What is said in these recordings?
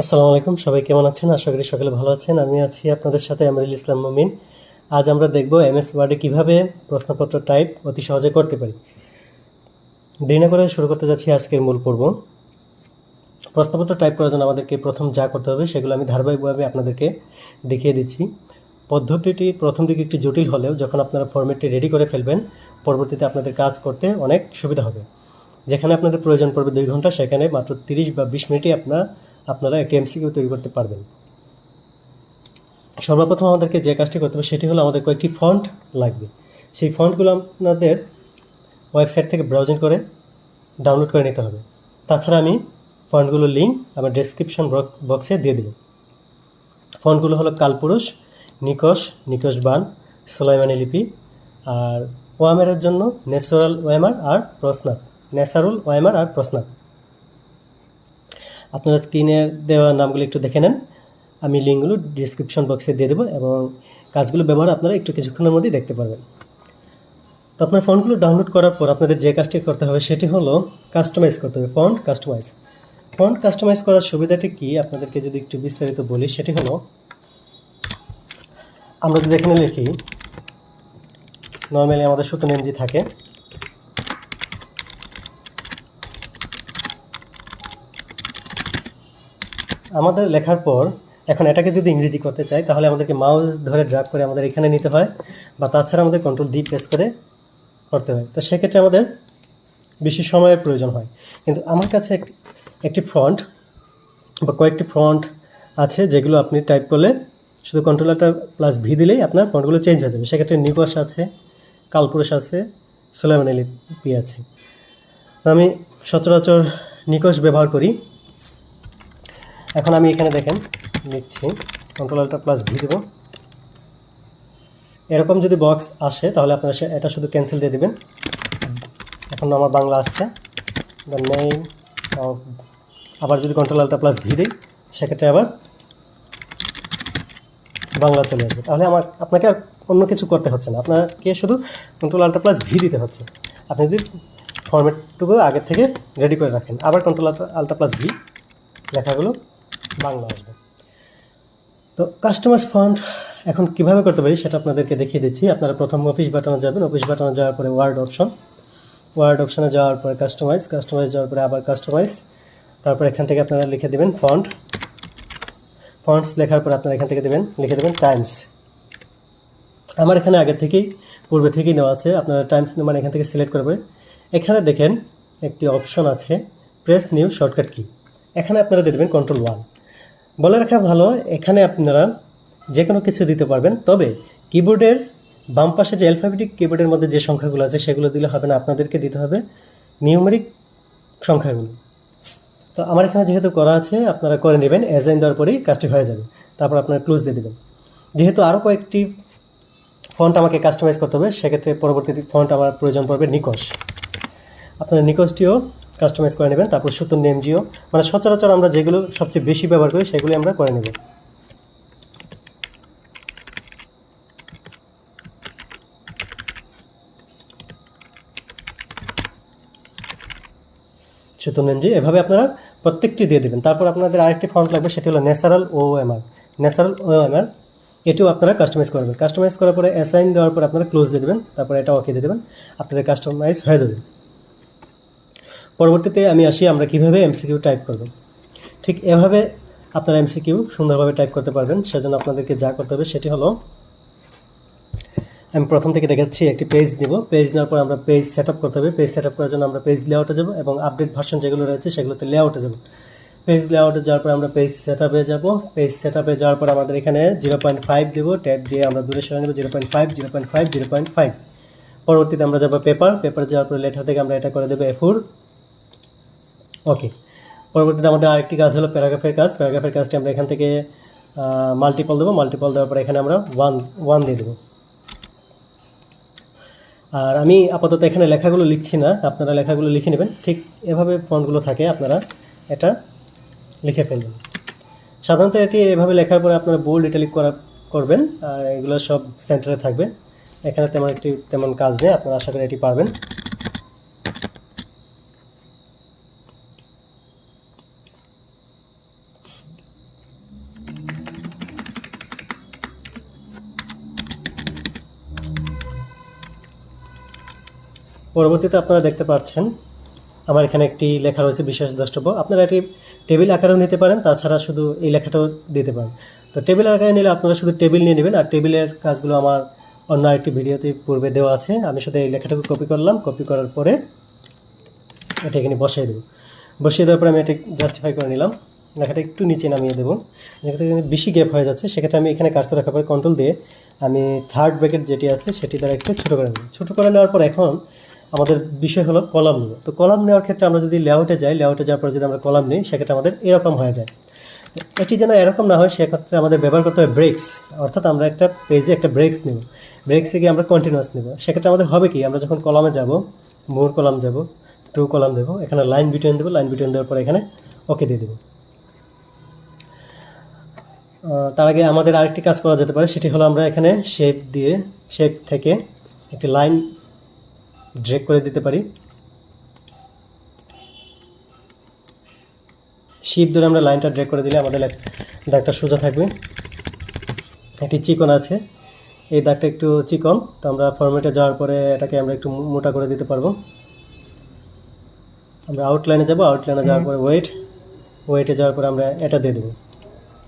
আসসালামু আলাইকুম, সবাই কেমন আছেন? আশা করি সকলে ভালো আছেন। আমি আছি আপনাদের সাথে আমরুল ইসলাম মমিন। আজ আমরা দেখব এমএস ওয়ার্ডে কীভাবে প্রশ্নপত্র টাইপ অতি সহজে করতে পারি। দেরি না করে শুরু করতে যাচ্ছি আজকের মূল পর্ব। প্রশ্নপত্র টাইপ করার জন্য আমাদেরকে প্রথম যা করতে হবে, সেগুলো আমি ধারাবাহিকভাবে আপনাদেরকে দেখিয়ে দিচ্ছি। পদ্ধতিটি প্রথম দিকে একটু জটিল হলেও যখন আপনারা ফরম্যাটটি রেডি করে ফেলবেন, পরবর্তীতে আপনাদের কাজ করতে অনেক সুবিধা হবে। যেখানে আপনাদের প্রয়োজন পড়বে দুই ঘণ্টা, সেখানে মাত্র তিরিশ বা বিশ মিনিটে আপনার আপনারা একটি এমসিকিউ তৈরি করতে পারবেন। সর্বপ্রথম আমাদেরকে যে কাজটি করতে হবে, সেটি হলো আমাদের কয়েকটি ফন্ট লাগবে। সেই ফন্টগুলো আপনাদের ওয়েবসাইট থেকে ব্রাউজিং করে ডাউনলোড করে নিতে হবে। তাছাড়া আমি ফন্টগুলোর লিঙ্ক আমার ডেসক্রিপশন বক্সে দিয়ে দেব। ফন্টগুলো হলো কালপুরুষ, নিকশ নিকশ বান সোলাইমানি লিপি আর ওয়ামেরের জন্য ন্যাচারাল ওয়ামার আর প্রশ্নার ন্যাচারাল ওয়ামার আর প্রশ্নার আপনারা স্ক্রিনে দেওয়া নামগুলো একটু দেখে নেন। আমি লিঙ্কগুলো ডিসক্রিপশন বক্সে দিয়ে দেবো এবং কাজগুলো ব্যবহার আপনারা একটু কিছুক্ষণের মধ্যেই দেখতে পারবেন। তো আপনার ফন্টগুলো ডাউনলোড করার পর আপনাদের যে কাজটি করতে হবে সেটি হলো কাস্টমাইজ করতে হবে ফন্ট কাস্টমাইজ ফন্ট কাস্টমাইজ করার সুবিধাটি কি? আপনাদেরকে যদি একটু বিস্তারিত বলি, সেটি হলো, আমরা যদি এখানে লিখি নর্মালি আমাদের সুতন এমজি থাকে। আমাদের লেখার পর এখন এটাকে যদি ইংরেজি করতে চাই, তাহলে আমাদেরকে মাউস ধরে ড্রাগ করে আমাদের এখানে নিতে হয়, বা তাছাড়া আমাদের কন্ট্রোল ডি প্রেস করে করতে হয়। তো সেক্ষেত্রে আমাদের বেশি সময়ের প্রয়োজন হয়। কিন্তু আমার কাছে এক- একটি ফ্রন্ট বা কয়েকটি ফ্রন্ট আছে, যেগুলো আপনি টাইপ করলে শুধু কন্ট্রোলারটা প্লাস ভি দিলেই আপনার ফন্টগুলো চেঞ্জ হয়ে যাবে। সেক্ষেত্রে নিকশ আছে, কালপুরুষ আছে, সোলেমানি লিপি আছে। আমি সচরাচর নিকশ ব্যবহার করি। এখন আমি এখানে দেখেন লিখছি কন্ট্রোল আলটা প্লাস ভি দেবো। এরকম যদি বক্স আসে, তাহলে আপনারা এটা শুধু ক্যান্সেল দিয়ে দেবেন। এখন আমার বাংলা আসছে। দ্য নেম আবার যদি কন্ট্রোল আলটা প্লাস ভি দিই, সেক্ষেত্রে আবার বাংলা চলে আসবে। তাহলে আমার, আপনাকে আর অন্য কিছু করতে হচ্ছে না। আপনাকে শুধু কন্ট্রোল আলটা প্লাস ভি দিতে হচ্ছে। আপনি যদি ফরম্যাটটুকু আগের থেকে রেডি করে রাখেন। আবার কন্ট্রোল আল্ট্রা প্লাস ভি লেখাগুলো বাংলা আসবে। তো কাস্টমাইজ ফন্ট এখন কীভাবে করতে পারি সেটা আপনাদেরকে দেখিয়ে দিচ্ছি। আপনারা প্রথম অফিস বাটনে যাবেন। অফিস বাটনে যাওয়ার পরে ওয়ার্ড অপশন ওয়ার্ড অপশনে যাওয়ার পরে কাস্টমাইজ কাস্টমাইজ যাওয়ার পরে আবার কাস্টমাইজ তারপর এখান থেকে আপনারা লিখে দেবেন ফন্ট ফন্টস লেখার পর আপনারা এখান থেকে দেবেন, লিখে দেবেন টাইমস আমার এখানে আগে থেকেই, পূর্বে থেকেই নেওয়া আছে। আপনারা টাইমস মানে এখান থেকে সিলেক্ট করবে এখানে দেখেন একটি অপশন আছে প্রেস নিউ শর্টকাট কি এখানে আপনারা দিয়ে দেবেন কন্ট্রোল ওয়ান বলে রাখা ভালো, এখানে আপনারা যে কোনো কিছু দিতে পারবেন। তবে কিবোর্ডের বাম পাশে যে অ্যালফাবেটিক কিবোর্ডের মধ্যে যে সংখ্যাগুলো আছে, সেগুলো দিলে হবে না, আপনাদেরকে দিতে হবে নিউমেরিক সংখ্যাগুলো। তো আমার এখানে যেহেতু করা আছে, আপনারা করে নেবেন অ্যাজাইন দেওয়ার পরেই কাজটি হয়ে যাবে। তারপর আপনারা ক্লোজ দিয়ে দেবেন। যেহেতু আরও কয়েকটি ফন্ট আমাকে কাস্টমাইজ করতে হবে, সেক্ষেত্রে পরবর্তী ফন্ট আমার প্রয়োজন পড়বে নিকশ। আপনারা নিকশটিও কাস্টমাইজ করে নেবেন, তারপর সুতন নেমজিও মানে সচরাচর আমরা যেগুলো সবচেয়ে বেশি ব্যবহার করি সেগুলি আমরা করে নেব। সুতন নেমজি এভাবে আপনারা প্রত্যেকটি দিয়ে দেবেন। তারপর আপনাদের আরেকটি ফন্ট লাগবে, সেটি হলো ন্যাচারাল ও এমআর ন্যাচারাল ও এমআর এটিও আপনারা কাস্টমাইজ করবেন কাস্টমাইজ করার পরে অ্যাসাইন দেওয়ার পর আপনারা ক্লোজ দিয়ে দেবেন, তারপরে এটা ওকে দিয়ে দেবেন। আপনাদের কাস্টমাইজ হয়ে যাবে। পরবর্তীতে আমি আসি, আমরা কীভাবে এমসিকিউ টাইপ করব। ঠিক এভাবে আপনারা এমসিকিউ সুন্দরভাবে টাইপ করতে পারবেন। সেজন্য আপনাদেরকে যা করতে হবে সেটি হলো, আমি প্রথম থেকে দেখাচ্ছি একটি পেজ দিব পেজ নেওয়ার পর আমরা পেজ সেট করতে হবে। পেজ সেট করার জন্য আমরা পেজ লেআউটে যাব এবং আপডেট ভার্সন যেগুলো রয়েছে সেগুলোতে লেআউটে যাব। পেজ লেআউটে যাওয়ার পর আমরা পেজ সেট যাব। পেজ সেট যাওয়ার পর আমাদের এখানে জিরো পয়েন্ট ফাইভ দেবো। ট্যাব দিয়ে আমরা দূরে সরে নেব। Zero point five zero point five zero point five পরবর্তীতে আমরা যাব পেপার পেপার যাওয়ার পরে লেটার থেকে আমরা এটা করে দেবো এফোর ওকে পরবর্তীতে আমাদের আরেকটি কাজ হলো প্যারাগ্রাফের কাজ। প্যারাগ্রাফের কাজটি আমরা এখান থেকে মাল্টিপল দেবো। মাল্টিপল দেওয়ার পরে এখানে আমরা ওয়ান ওয়ান দিয়ে দেবো। আর আমি আপাতত এখানে লেখাগুলো লিখছি না। আপনারা লেখাগুলো লিখে নেবেন। ঠিক এভাবে ফন্টগুলো থাকে, আপনারা এটা লিখে ফেলবেন। সাধারণত এটি এভাবে লেখার পরে আপনারা বোল্ড ইটালিক করা, করবেন। আর এগুলো সব সেন্টারে থাকবে। এখানে তেমন একটি তেমন কাজ নেই। আপনারা আশা করি এটি পারবেন। পরবর্তীতে আপনারা দেখতে পাচ্ছেন, আমার এখানে একটি লেখা রয়েছে বিশেষ দ্রষ্টব্য। আপনারা এটি টেবিল আকারেও নিতে পারেন, তাছাড়া শুধু এই লেখাটাও দিতে পারেন। তো টেবিল আকারে নিলে আপনারা শুধু টেবিল নিয়ে নেবেন, আর টেবিলের কাজগুলো আমার অন্য আরেকটি ভিডিওতে পূর্বে দেওয়া আছে। আমি শুধু এই লেখাটাকে কপি করলাম কপি করার পরে এটা এখানে বসিয়ে দেবো। বসিয়ে দেওয়ার পরে আমি এটা জাস্টিফাই করে নিলাম। লেখাটা একটু নিচে নামিয়ে দেবো। এখানে বেশি গ্যাপ হয়ে যাচ্ছে, সেক্ষেত্রে আমি এখানে কাজটা রাখার পরে কন্ট্রোল দিয়ে আমি থার্ড ব্র্যাকেট যেটি আছে, সেটি দ্বারা একটু ছোটো করে নেব। ছোটো করে নেওয়ার পর এখন আমাদের বিষয় হলো কলাম নেব তো কলাম নেওয়ার ক্ষেত্রে আমরা যদি লেআউটে যাই লেআউটে যাওয়ার পরে যদি আমরা কলাম নিই, সেক্ষেত্রে আমাদের এরকম হয়ে যায়। এটি যেন এরকম না হয়, সেক্ষেত্রে আমাদের ব্যবহার করতে হয় ব্রেক্স অর্থাৎ আমরা একটা পেজে একটা ব্রেক্স নেব। ব্রেক্সে গিয়ে আমরা কন্টিনিউয়াস নেব। সেক্ষেত্রে আমাদের হবে কি, আমরা যখন কলামে যাব মোর কলাম যাব টু কলাম দেবো, এখানে লাইন বিটুইন দেবো লাইন বিটুইন দেওয়ার পরে এখানে ওকে দিয়ে দেবো। তার আগে আমাদের আরেকটি কাজ করা যেতে পারে, সেটি হলো আমরা এখানে শেপ দিয়ে শেপ থেকে একটি লাইন ড্রেক করে দিতে পারি। শিপ ধরে আমরা লাইনটা ড্রেক করে দিলে আমাদের দাগটা সোজা থাকবে। একটি চিকন আছে। এই দাগটা একটু চিকন তো আমরা ফরম্যাটে যাওয়ার পরে এটাকে আমরা একটু মোটা করে দিতে পারব। আমরা আউটলাইনে যাব আউটলাইনে যাওয়ার পরে ওয়েট ওয়েটে যাওয়ার পরে আমরা এটা দিয়ে দেবো।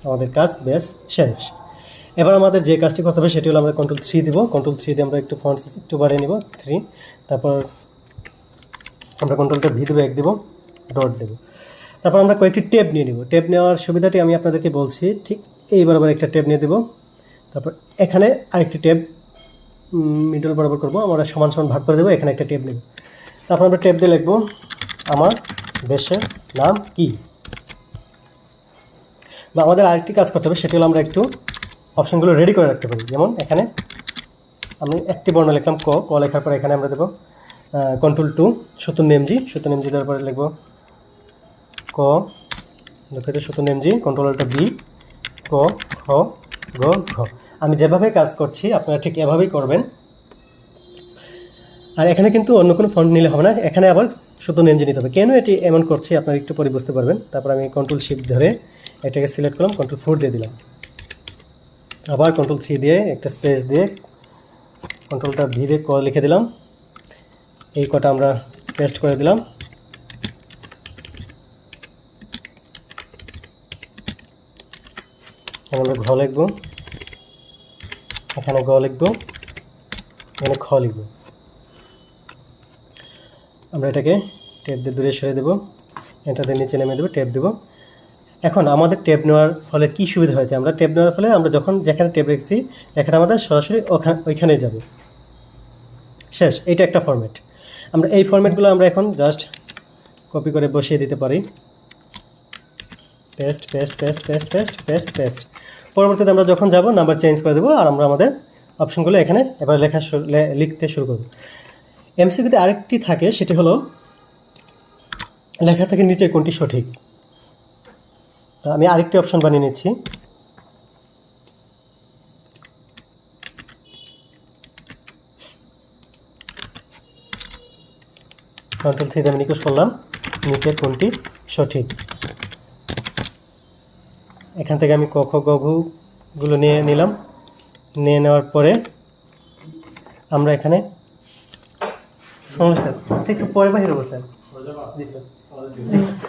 আমাদের কাজ বেশ শেষ। এবার আমাদের যে কাজটি করতে হবে, সেটি হলো আমরা কন্ট্রোল থ্রি দিব। কন্ট্রোল থ্রি দিয়ে আমরা একটু ফন্ট একটু বাড়িয়ে নিব থ্রি তারপর আমরা কন্ট্রোলটা ভি দেবো, এক দেবো ডট দেবো। তারপর আমরা কয়েকটি টেপ নিয়ে নিব। টেপ নেওয়ার সুবিধাটি আমি আপনাদেরকে বলছি, ঠিক এই বরাবর একটা টেপ নিয়ে দেবো। তারপর এখানে আরেকটি টেপ মিডল বরাবর করব। আমরা সমান সমান ভাগ করে দেবো, এখানে একটা টেপ নেব। তারপর আমরা টেপ দিয়ে লিখব, আমার দেশের নাম কী? বা আমাদের আরেকটি কাজ করতে হবে, সেটি হলো আমরা একটু অপশনগুলো রেডি করে রাখতে পারি। যেমন এখানে আমি একটি বর্ণ লিখলাম ক। ক লেখার পরে এখানে আমরা দেবো কন্ট্রোল টু সত্তর নেমজি সত্তর নেমজি দেওয়ার পরে লিখব ক। দুঃখিত সত্তর নেমজি কন্ট্রোল একটা বি ক খ গ ঘ। আমি যেভাবে কাজ করছি, আপনারা ঠিক এভাবেই করবেন। আর এখানে কিন্তু অন্য কোনো ফন্ট নিলে হবে না, এখানে আবার শুধু নেমজি নিতে হবে। কেন এটি এমন করছি, আপনারা একটু পরে বুঝতে পারবেন। তারপর আমি কন্ট্রোল শিফট ধরে এটাকে সিলেক্ট করলাম কন্ট্রোল ফোর দিয়ে দিলাম। আবার কন্ট্রোল থ্রি দিয়ে একটা স্পেস দিয়ে কন্ট্রোলটা ভি দিয়ে ক লিখে দিলাম। এই কটা আমরা পেস্ট করে দিলাম। আমরা ঘ লিখব। এখানে গ লিখব। এখানে খ লিখব। আমরা এটাকে টেপ দিয়ে দূরে সরে দেবো। এটাতে নিচে নেমে দেবো টেপ দেবো। এখন আমাদের টেপ নেওয়ার ফলে কি সুবিধা হয়েছে? আমরা টেপ নেওয়ার ফলে আমরা যখন যেখানে টেপ রেখেছি, এখানে আমাদের সরাসরি ওখানে ওইখানেই যাবে। শেষ, এটা একটা ফরম্যাট আমরা এই ফরম্যাটগুলো আমরা এখন জাস্ট কপি করে বসিয়ে দিতে পারি। Paste paste paste paste paste paste paste পরবর্তীতে আমরা যখন যাব নাম্বার চেঞ্জ করে দেবো আর আমরা আমাদের অপশনগুলো এখানে এবার লেখা লিখতে শুরু করব। এমসিকিউতে আরেকটি থাকে, সেটি হলো লেখা থেকে নিচে কোনটি সঠিক? আমি আরেকটি অপশন বানিয়ে নিচ্ছি। কন্ট্রোল থ্রি আমি নিকোষ করলাম। নিচে কোনটি সঠিক? এখান থেকে আমি ক খ গুলো নিয়ে নিলাম। নিয়ে নেওয়ার পরে আমরা এখানে আচ্ছা, একটু পরে বাহির হব স্যার। স্যার। জি স্যার।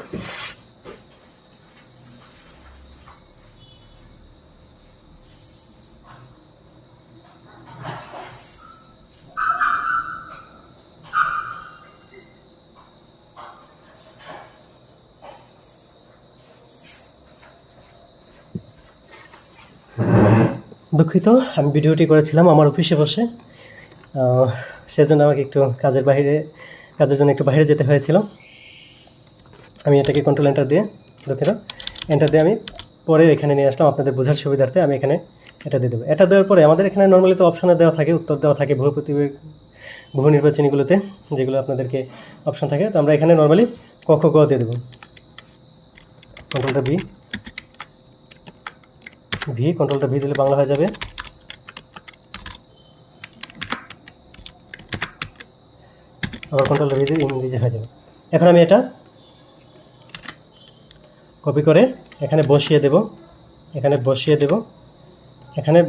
দুঃখিত, আমি ভিডিওটি করেছিলাম আমার অফিসে বসে। সেজন্য আমাকে একটু কাজের বাইরে, কাজের জন্য একটু বাইরে যেতে হয়েছিল। আমি এটাকে কন্ট্রোল এন্টার দিয়ে, দুঃখিত। এন্টার দিয়ে আমি পরে এখানে নিয়ে আসলাম আপনাদের বোঝার সুবিধার্থে, আমি এখানে এটা দিয়ে দেবো। এটা দেওয়ার পরে আমাদের এখানে নর্মালি তো অপশনে দেওয়া থাকে, উত্তর দেওয়া থাকে বহু বহু নির্বাচনীগুলোতে, যেগুলো আপনাদেরকে অপশন থাকে। তো আমরা এখানে নর্মালি ক, খ, গ দিয়ে দেবো। কন্ট্রোলটা বি ভি কন্ট্রোলটা ভি দিলে বাংলা হয়ে যাবে। আবার কন্ট্রোলটা ভি দিলে ইংরেজি হয়ে যাবে। এখন আমি এটা কপি করে এখানে বসিয়ে দেব। এখানে বসিয়ে দেব। এখানে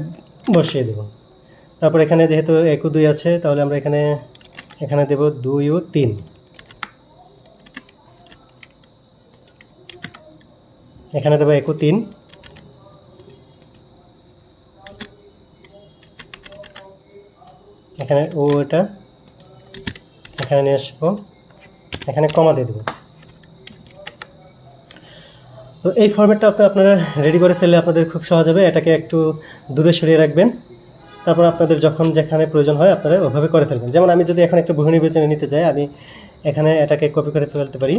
বসিয়ে দেব। তারপর এখানে যেহেতু একু দুই আছে, তাহলে আমরা এখানে এখানে দেব দুই ও তিন। এখানে দেবো একু তিন। এখানে ও এটা, এখানে নিয়ে আসব, এখানে কমা দিয়ে দেবো। তো এই ফর্ম্যাটটা আপনি, আপনারা রেডি করে ফেললে আপনাদের খুব সহজ হবে, এটাকে একটু দূরে সরিয়ে রাখবেন। তারপর আপনাদের যখন যেখানে প্রয়োজন হয় আপনারা ওভাবে করে ফেলবেন। যেমন আমি যদি এখন একটা বহু নির্বাচনে নিতে চাই, আমি এখানে এটাকে কপি করে ফেলতে পারি।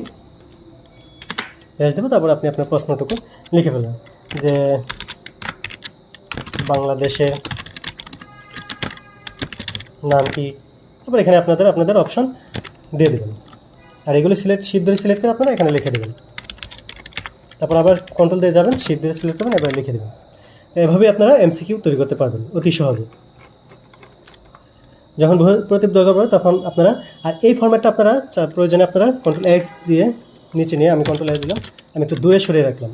পেঁয়াজ দেবো তারপর আপনি আপনার প্রশ্নটুকু লিখে ফেলবেন যে বাংলাদেশের নাম কি? তারপর এখানে আপনাদের আপনাদের অপশন দিয়ে দেবেন। আর এগুলো সিলেক্ট শিপ ধরে সিলেক্ট করে আপনারা এখানে লিখে দেবেন। তারপর আবার কন্ট্রোল দিয়ে যাবেন শিপ ধরে সিলেক্ট করবেন, এবার লিখে দেবেন। এভাবেই আপনারা এমসিকিউ তৈরি করতে পারবেন অতি সহজে। যখন প্রতীপ দরকার পড়ে তখন আপনারা, আর এই ফর্ম্যাটটা আপনারা প্রয়োজনে আপনারা কন্ট্রোল এক্স দিয়ে নিচে নিয়ে আমি কন্ট্রোল এক্স দিলাম, আমি একটু দূরে সরিয়ে রাখলাম।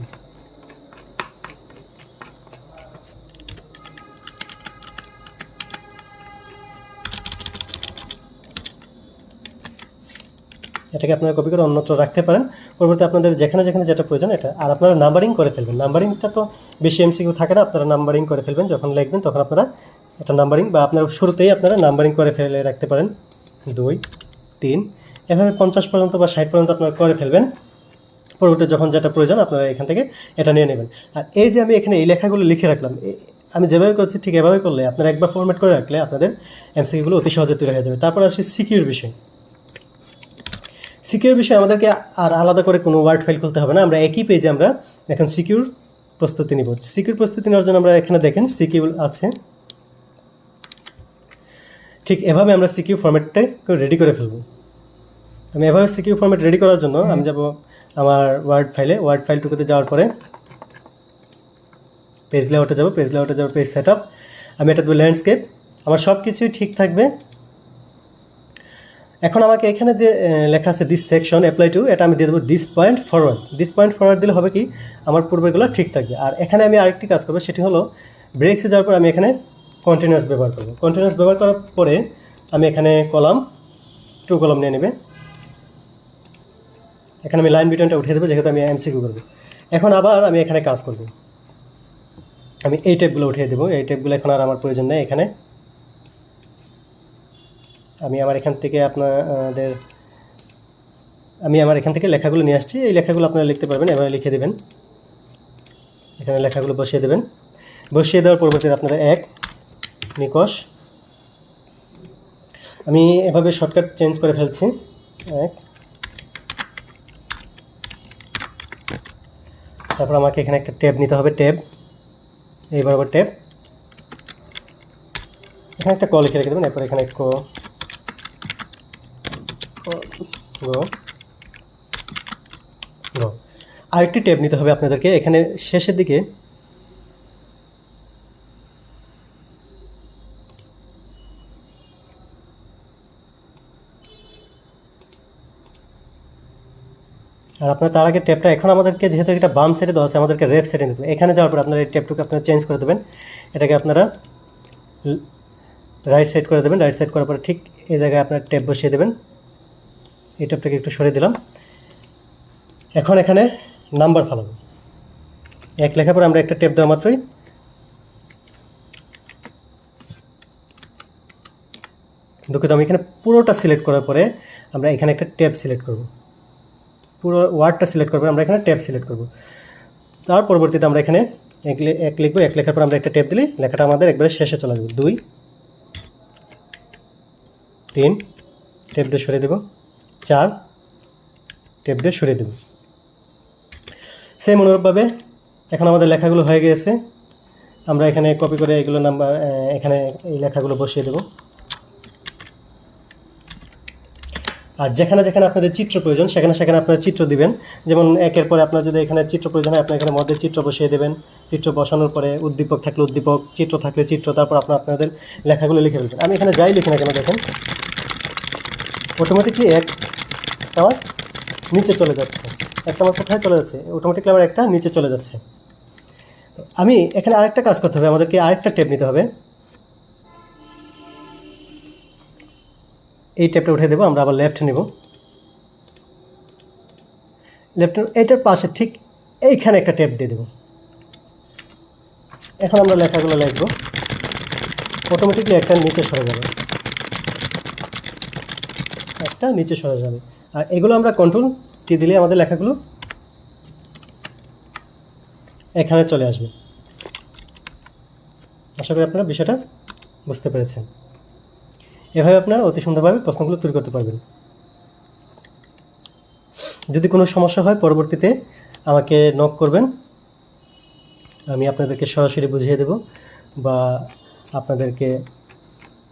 এটাকে আপনারা কপি করে অন্যত্র রাখতে পারেন। পরবর্তী আপনাদের যেখানে যেখানে যেটা প্রয়োজন এটা। আর আপনারা নাম্বারিং করে ফেলবেন। নাম্বারিংটা তো বেশি এমসিকিউ থাকে না, আপনারা নাম্বারিং করে ফেলবেন। যখন লিখবেন তখন আপনারা এটা নাম্বারিং বা আপনার শুরুতেই আপনারা নাম্বারিং করে ফেলে রাখতে পারেন। দুই, তিন, এভাবে পঞ্চাশ পর্যন্ত বা ষাট পর্যন্ত আপনারা করে ফেলবেন। পরবর্তী যখন যেটা প্রয়োজন আপনারা এখান থেকে এটা নিয়ে নেবেন। আর এই যে আমি এখানে এই লেখাগুলো লিখে রাখলাম আমি যেভাবে করছি ঠিক এভাবে করলে, আপনারা একবার ফরম্যাট করে রাখলে আপনাদের এমসিকিউগুলো অতি সহজে তৈরি হয়ে যাবে। তারপর আসি সিকিউর বিষয়। সিকিউর বিষয়ে আমাদেরকে আর আলাদা করে কোনো ওয়ার্ড ফাইল খুলতে হবে না। আমরা একই পেজে আমরা এখন সিকিউর প্রস্তুতি নিব। সিকিউর প্রস্তুতি নেওয়ার জন্য আমরা এখানে দেখেন সিকিউর আছে। ঠিক এভাবে আমরা সিকিউ ফরম্যাটটা রেডি করে ফেলব। আমি এভাবে সিকিউ ফরম্যাট রেডি করার জন্য আমি যাব আমার ওয়ার্ড ফাইলে ওয়ার্ড ফাইলটুকুতে যাওয়ার পরে পেজ লেআউটে যাব। পেজ লেআউটে যাব পেজ সেট আমি এটা দেবো ল্যান্ডস্কেপ আমার সব কিছুই ঠিক থাকবে। এখন আমাকে এখানে যে লেখা আছে দিস সেকশন অ্যাপ্লাই টু এটা আমি দিয়ে দেবো this point forward this point forward দিলে হবে কি, আমার পূর্বেগুলো ঠিক থাকবে। আর এখানে আমি আরেকটি কাজ করব, সেটি হলো ব্রেক্সে যাওয়ার পর আমি এখানে কন্টিনিউয়াস ব্যবহার করব। কন্টিনিউয়াস ব্যবহার করার পরে আমি এখানে কলাম টু কলাম নিয়ে নেবে। এখানে আমি লাইন বিটনটা উঠিয়ে দেবো, যেহেতু আমি এমসিকিউ করব। এখন আবার আমি এখানে কাজ করব। আমি এই টেপগুলো উঠিয়ে দেবো, এই টেপগুলো এখন আর আমার প্রয়োজন নেই এখানে। আমি আমার এখান থেকে আপনাদের, আমি আমার এখান থেকে লেখাগুলো নিয়ে আসছি। এই লেখাগুলো আপনারা লিখতে পারবেন এভাবে লিখে দেবেন। এখানে লেখাগুলো বসিয়ে দেবেন। বসিয়ে দেওয়ার পরবর্তীতে আপনারা এক, নিকশ। আমি এভাবে শর্টকাট চেঞ্জ করে ফেলছি। এক। তারপর আমাকে এখানে একটা ট্যাব নিতে হবে, ট্যাব। এই বরাবর ট্যাব। এখানে একটা কল লিখে রেখে দেবেন, এরপর এখানে আরেকটি ট্যাব নিতে হবে আপনাদেরকে। এখানে শেষের দিকে আর আপনার তার আগে ট্যাপটা এখন আমাদেরকে যেহেতু এটা বাম সাইডে দেওয়া আছে, আমাদেরকে রেফ সাইডে নিতে এখানে যাওয়ার পর আপনারা এই ট্যাপটুকু আপনারা চেঞ্জ করে দেবেন। এটাকে আপনারা রাইট সাইড করে দেবেন। রাইট সাইড করার পরে ঠিক এই জায়গায় আপনার ট্যাপ বসিয়ে দেবেন। এই ট্যাপটাকে একটু সরিয়ে দিলাম। এখন এখানে নাম্বার ফালাবো এক লেখার পরে আমরা একটা ট্যাপ দেওয়া মাত্রই। দুঃখিত, আমি এখানে পুরোটা সিলেক্ট করার পরে আমরা এখানে একটা ট্যাব সিলেক্ট করব। পুরো ওয়ার্ডটা সিলেক্ট করব আমরা এখানে ট্যাব সিলেক্ট করব। তার পরবর্তীতে আমরা এখানে এক লিখব, এক লেখার পর আমরা একটা ট্যাব দিলে লেখাটা আমাদের একবারে শেষে চলে যাবে দুই, তিন, টেপ দিয়ে সরিয়ে দেব। চার, টেপ দিয়ে সরিয়ে দেব। সেম অনুরূপভাবে এখন আমাদের লেখাগুলো হয়ে গিয়েছে। আমরা এখানে কপি করে এগুলো নাম্বার এখানে এই লেখাগুলো বসিয়ে দেব। আর যেখানে যেখানে আপনাদের চিত্র প্রয়োজন, সেখানে সেখানে আপনারা চিত্র দিবেন। যেমন একের পরে আপনার যদি এখানে চিত্র প্রয়োজন হয় আপনার এখানে মধ্যে চিত্র বসিয়ে দেবেন। চিত্র বসানোর পরে উদ্দীপক থাকলে উদ্দীপক, চিত্র থাকলে চিত্র, তারপর আপনার আপনাদের লেখাগুলো লিখে ফেলবেন। আমি এখানে যাই লিখি না কেন দেখেন। অটোমেটিকলি এক আমার নিচে চলে যাচ্ছে। একটা আমার কোথায় চলে যাচ্ছে? অটোমেটিকলি আমার একটা নিচে চলে যাচ্ছে। তো আমি এখানে আরেকটা কাজ করতে হবে, আমাদেরকে আরেকটা টেপ নিতে হবে। এই টেপটা উঠে দেবো, আমরা আবার লেফট নেব। লেফট এইটার পাশে ঠিক এইখানে একটা টেপ দিয়ে দেবো। এখন আমরা লেখাগুলো লিখব। অটোমেটিকলি একটা নিচে সরে যাবে। একটা নিচে সরে যাবে। আর এগুলো আমরা কন্ট্রোল টি দিলে আমাদের লেখাগুলো এখানে চলে আসবে। আশা করি আপনারা বিষয়টা বুঝতে পেরেছেন। এভাবে আপনারা অতি সুন্দরভাবে প্রশ্নগুলো তৈরি করতে পারবেন। যদি কোনো সমস্যা হয়, পরবর্তীতে আমাকে নক করবেন। আমি আপনাদেরকে সরাসরি বুঝিয়ে দেব বা আপনাদেরকে